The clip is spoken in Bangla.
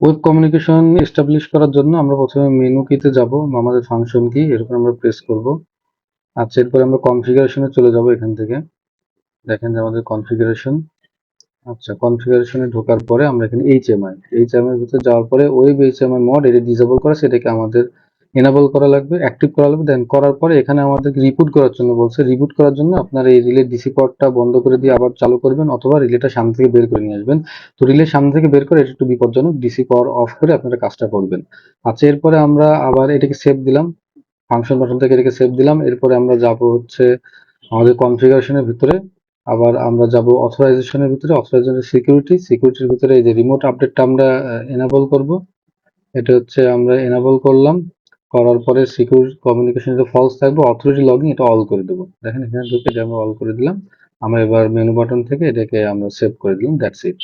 ওয়েব কমিউনিকেশন এস্টাবলিশ করার জন্য আমরা প্রথমে মেনু কিতে যাব, আমাদের ফাংশন কি এর উপর আমরা প্রেস করব। আচ্ছা এরপরে আমরা কনফিগারেশনে চলে যাব এখান থেকে। দেখেন যে আমাদের কনফিগারেশন আচ্ছা কনফিগারেশনে ঢোকার পরে আমরা এখানে এইচএমআই এইচএমআই ভিতরে যাওয়ার পরে ওয়েব এইচএমআই মড এটা ডিসেবল করা, সেটাকে আমাদের এনাবল করা লাগবে অ্যাক্টিভ করা লাগবে দেন করার পরে এখানে আমাদের রিপুট করার জন্য বলছে। রিপুট করার জন্য আপনার এই রিলে ডিসি পডটা বন্ধ করে দিয়ে আবার চালু করবেন অথবা রিলেটা সামনে থেকে বের করে নিয়ে আসবেন। তো রিলে সামনে থেকে বের করে এটা একটু বিপজ্জনক ডিসি পাওয়ার অফ করে আপনারা কাজটা করবেন। আচ্ছা এরপরে আমরা আবার এটাকে সেভ দিলাম। ফাংশন বাটন থেকে এটাকে সেভ দিলাম। এরপরে আমরা যাব হচ্ছে আমাদের কনফিগারেশনের ভিতরে। আবার আমরা যাব অথরাইজেশনের ভিতরে। অথরাইজেশনের সিকিউরিটি সিকিউরিটির ভিতরে এই যে রিমোট আপডেটটা আমরা এনাবল করব। এটা হচ্ছে আমরা এনাবল করলাম। করার পরে সিকিউর কমিউনিকেশন যদি ফলস থাকবে অথরিটি লগিং এটা অল করে দেবো। দেখেন এখানে ঢুকে এটা আমরা অল করে দিলাম, আমরা এবার মেনু বাটন থেকে এটাকে আমরা সেভ করে দিলাম দ্যাটস ইট